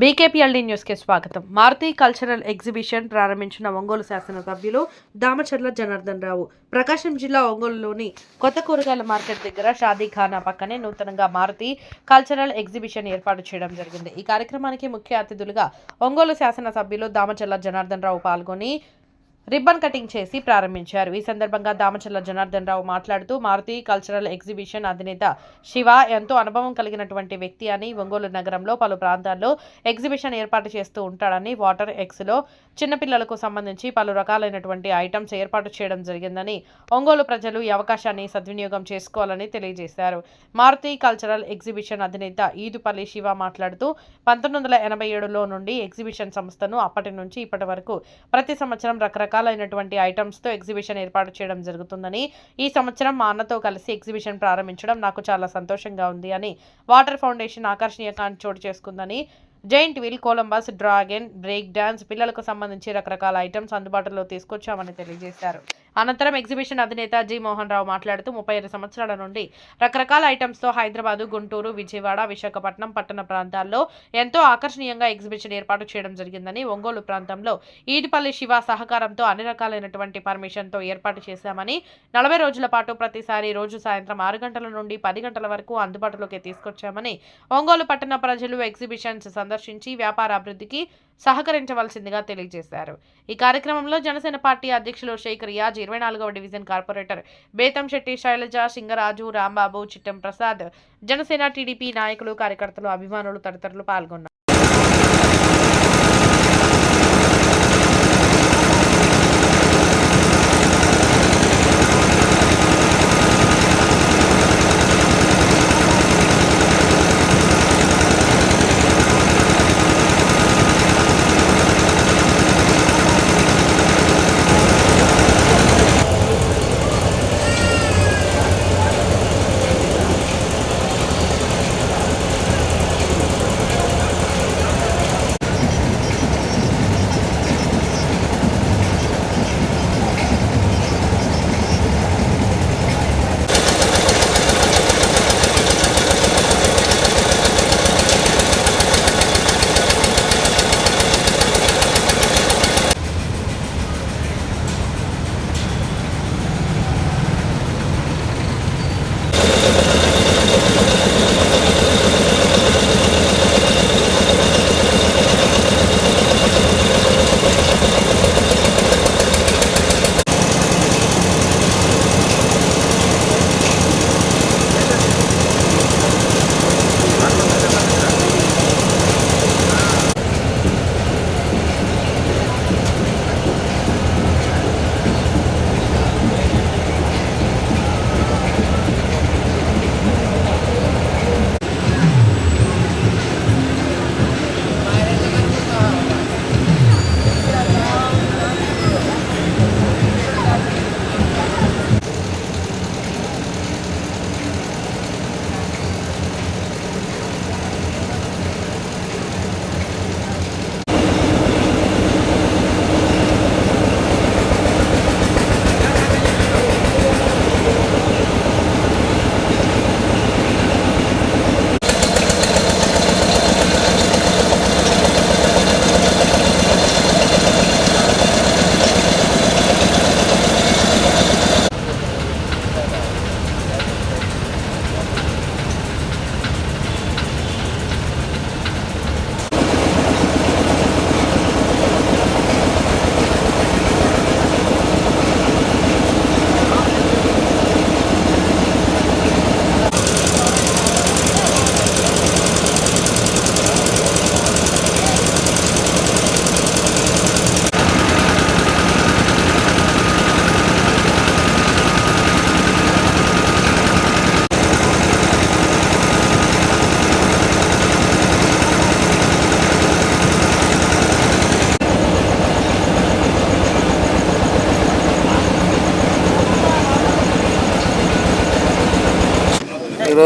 బీకేపీఎల్డీ న్యూస్కి స్వాగతం. Maruti cultural exhibition ప్రారంభించిన ఒంగోలు శాసనసభ్యులు దామచర్ల జనార్దన్ రావు. ప్రకాశం జిల్లా ఒంగోలులోని కొత్త కూరగాయల మార్కెట్ దగ్గర షాదీఖానా పక్కనే నూతనంగా మారుతి కల్చరల్ ఎగ్జిబిషన్ ఏర్పాటు చేయడం జరిగింది. ఈ కార్యక్రమానికి ముఖ్య అతిథులుగా ఒంగోలు శాసనసభ్యులు దామచర్ల జనార్దన్ రావు పాల్గొని రిబ్బన్ కటింగ్ చేసి ప్రారంభించారు. ఈ సందర్భంగా దామచర్ల జనార్దన్ రావు మాట్లాడుతూ మారుతి కల్చరల్ ఎగ్జిబిషన్ అధినేత శివ ఎంతో అనుభవం కలిగినటువంటి వ్యక్తి అని ఒంగోలు నగరంలో పలు ప్రాంతాల్లో ఎగ్జిబిషన్ ఏర్పాటు చేస్తూ ఉంటాడని వాటర్ ఎక్స్లో చిన్నపిల్లలకు సంబంధించి పలు రకాలైనటువంటి ఐటమ్స్ ఏర్పాటు చేయడం జరిగిందని ఒంగోలు ప్రజలు ఈ అవకాశాన్ని సద్వినియోగం చేసుకోవాలని తెలియజేశారు. మారుతి కల్చరల్ ఎగ్జిబిషన్ అధినేత ఈదుపల్లి శివ మాట్లాడుతూ పంతొమ్మిది వందల ఎనభై ఏడులో నుండి ఎగ్జిబిషన్ సంస్థను అప్పటి నుంచి ఇప్పటి వరకు ప్రతి సంవత్సరం రకరకాల రకాలైనటువంటి ఐటమ్స్తో ఎగ్జిబిషన్ ఏర్పాటు చేయడం జరుగుతుందని ఈ సంవత్సరం మా అన్నతో కలిసి ఎగ్జిబిషన్ ప్రారంభించడం నాకు చాలా సంతోషంగా ఉంది అని వాటర్ ఫౌండేషన్ ఆకర్షణీయంగా చోటు చేసుకుందని giant wheel Columbus dragon break dance పిల్లలకు సంబంధించి రకరకాల ఐటమ్స్ అందుబాటులో తీసుకొచ్చామని తెలియజేశారు. అనంతరం ఎగ్జిబిషన్ అధినేత జి మోహన్ రావు మాట్లాడుతూ ముప్పై ఐదు సంవత్సరాల నుండి రకరకాల ఐటమ్స్తో హైదరాబాదు గుంటూరు విజయవాడ విశాఖపట్నం పట్టణ ప్రాంతాల్లో ఎంతో ఆకర్షణీయంగా ఎగ్జిబిషన్ ఏర్పాటు చేయడం జరిగిందని ఒంగోలు ప్రాంతంలో ఈడిపల్లి శివ సహకారంతో అన్ని రకాలైనటువంటి పర్మిషన్తో ఏర్పాటు చేశామని నలభై రోజుల పాటు ప్రతిసారి రోజు సాయంత్రం ఆరు గంటల నుండి పది గంటల వరకు అందుబాటులోకి తీసుకొచ్చామని ఒంగోలు పట్టణ ప్రజలు ఎగ్జిబిషన్స్ సందర్శించి వ్యాపార అభివృద్ధికి సహకరించవలసిందిగా తెలియజేశారు. ఈ కార్యక్రమంలో జనసేన పార్టీ అధ్యక్షులు శేఖర్ రియాజ్ ఇరవై నాలుగవ division corporator Betham Setty Sailaja Singaraju Rambabu Chittam Prasad Janasena TDP నాయకులు కార్యకర్తలు అభిమానులు తదితరులు పాల్గొన్నారు.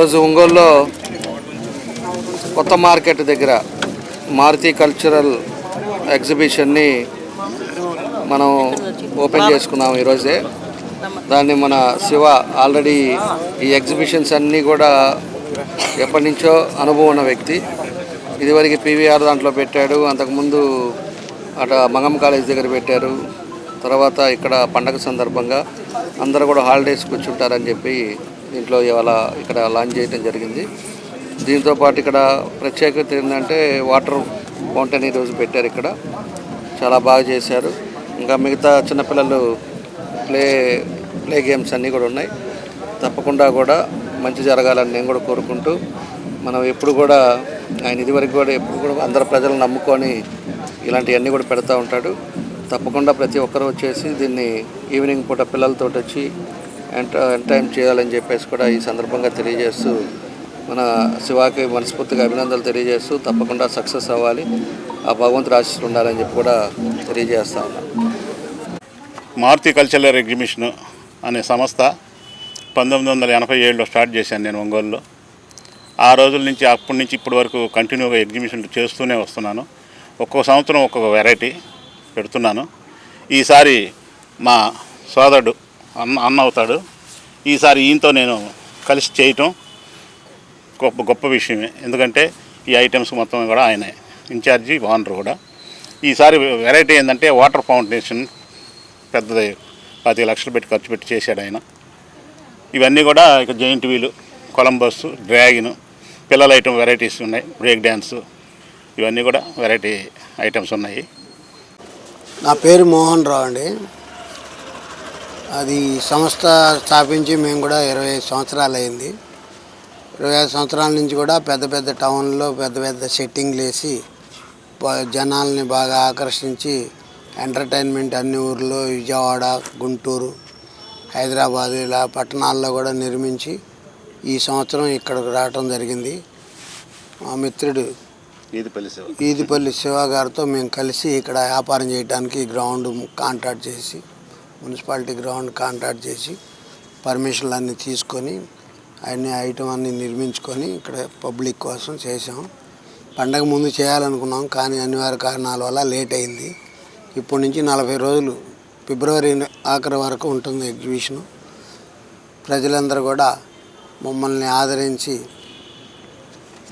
ఈరోజు ఒంగోలులో కొత్త మార్కెట్ దగ్గర మారుతి కల్చరల్ ఎగ్జిబిషన్ని మనం ఓపెన్ చేసుకున్నాం ఈరోజే. దాన్ని మన శివ ఆల్రెడీ ఈ ఎగ్జిబిషన్స్ అన్నీ కూడా ఎప్పటి నుంచో అనుభవం ఉన్న వ్యక్తి. ఇదివరకు పీవీఆర్ దాంట్లో పెట్టాడు అంతకుముందు అటు మంగమ్మ కాలేజ్ దగ్గర పెట్టారు తర్వాత ఇక్కడ పండగ సందర్భంగా అందరూ కూడా హాలిడేస్ కూర్చుంటారని చెప్పి దీంట్లో ఇవాళ ఇక్కడ లాంచ్ చేయడం జరిగింది. దీంతో పాటు ఇక్కడ ప్రత్యేకత ఏంటంటే వాటర్ ఫౌంటైన్ ఈరోజు పెట్టారు ఇక్కడ. చాలా బాగా చేశారు. ఇంకా మిగతా చిన్నపిల్లలు ప్లే ప్లే గేమ్స్ అన్నీ కూడా ఉన్నాయి. తప్పకుండా కూడా మంచి జరగాలని నేను కూడా కోరుకుంటూ మనం ఎప్పుడు కూడా ఆయన ఇదివరకు కూడా ఎప్పుడు కూడా అందరు ప్రజలు నమ్ముకొని ఇలాంటివన్నీ కూడా పెడతా ఉంటాడు. తప్పకుండా ప్రతి ఒక్కరు వచ్చేసి దీన్ని ఈవినింగ్ పూట పిల్లలతో వచ్చి ఎంటైమ్ చేయాలని చెప్పేసి కూడా ఈ సందర్భంగా తెలియజేస్తూ మన శివాకి మనస్ఫూర్తిగా అభినందనలు తెలియజేస్తూ తప్పకుండా సక్సెస్ అవ్వాలి. ఆ భగవంతుడు ఆశీస్సులు ఉండాలని చెప్పి కూడా తెలియజేస్తా మారుతి కల్చరల్ ఎగ్జిబిషన్ అనే సంస్థ పంతొమ్మిది వందల ఎనభై ఏడులో స్టార్ట్ చేశాను నేను ఒంగోలులో. ఆ రోజుల నుంచి అప్పటి నుంచి ఇప్పటి వరకు కంటిన్యూగా ఎగ్జిబిషన్లు చేస్తూనే వస్తున్నాను. ఒక్కొక్క సంవత్సరం ఒక్కొక్క వెరైటీ పెడుతున్నాను. ఈసారి మా సోదరుడు అన్న అన్న అవుతాడు. ఈసారి ఈయనతో నేను కలిసి చేయటం గొప్ప గొప్ప విషయమే. ఎందుకంటే ఈ ఐటమ్స్ మొత్తం కూడా ఆయనే. ఇన్ఛార్జి ఓనర్ కూడా. ఈసారి వెరైటీ ఏంటంటే వాటర్ ఫౌండేషన్ పెద్దది. పది లక్షలు పెట్టి ఖర్చు పెట్టి చేశాడు ఆయన. ఇవన్నీ కూడా ఇక జైంట్ వీలు కొలంబస్ డ్రాగిన్ పిల్లల ఐటమ్ వెరైటీస్ ఉన్నాయి. బ్రేక్ డ్యాన్స్ ఇవన్నీ కూడా వెరైటీ ఐటమ్స్ ఉన్నాయి. నా పేరు మోహన్ రావు అండి. అది సంస్థ స్థాపించి మేము కూడా ఇరవై ఐదు సంవత్సరాలు అయింది. ఇరవై ఐదు సంవత్సరాల నుంచి కూడా పెద్ద పెద్ద టౌన్లో పెద్ద పెద్ద సెట్టింగ్లు వేసి జనాల్ని బాగా ఆకర్షించి ఎంటర్టైన్మెంట్ అన్ని ఊర్లో విజయవాడ గుంటూరు హైదరాబాద్ ఇలా పట్టణాల్లో కూడా నిర్మించి ఈ సంవత్సరం ఇక్కడికి రావటం జరిగింది. మా మిత్రుడు ఇది పిలిచి ఈదిపల్లి శివ గారితో మేము కలిసి ఇక్కడ వ్యాపారం చేయడానికి గ్రౌండ్ కాంట్రాక్ట్ చేసి మున్సిపాలిటీ గ్రౌండ్ కాంట్రాక్ట్ చేసి పర్మిషన్లు అన్నీ తీసుకొని అన్ని ఐటమ్ అన్నీ నిర్మించుకొని ఇక్కడ పబ్లిక్ కోసం చేసాం పండగ ముందు చేయాలనుకున్నాం కానీ అనివార్య కారణాల వల్ల లేట్ అయింది. ఇప్పటి నుంచి నలభై రోజులు ఫిబ్రవరి ఆఖరి వరకు ఉంటుంది ఎగ్జిబిషన్. ప్రజలందరూ కూడా మమ్మల్ని ఆదరించి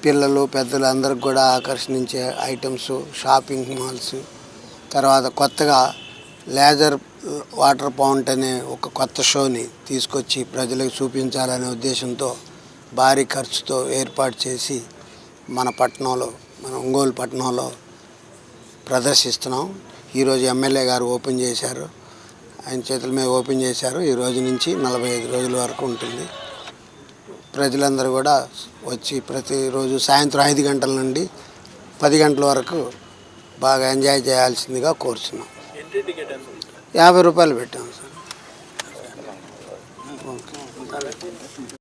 పిల్లలు పెద్దలు అందరికి కూడా ఆకర్షించే ఐటమ్స్ షాపింగ్ మాల్స్ తర్వాత కొత్తగా లేజర్ వాటర్ పౌంట్ అనే ఒక కొత్త షోని తీసుకొచ్చి ప్రజలకు చూపించాలనే ఉద్దేశంతో భారీ ఖర్చుతో ఏర్పాటు చేసి మన పట్టణంలో మన ఒంగోలు పట్టణంలో ప్రదర్శిస్తున్నాం. ఈరోజు ఎమ్మెల్యే గారు ఓపెన్ చేశారు. ఆయన చేతుల మీద ఓపెన్ చేశారు. ఈ రోజు నుంచి నలభై ఐదు రోజుల వరకు ఉంటుంది. ప్రజలందరూ కూడా వచ్చి ప్రతిరోజు సాయంత్రం ఐదు గంటల నుండి పది గంటల వరకు బాగా ఎంజాయ్ చేయాల్సిందిగా కోరుచున్నాం. యాభై రూపాయలు పెట్టాం సార్.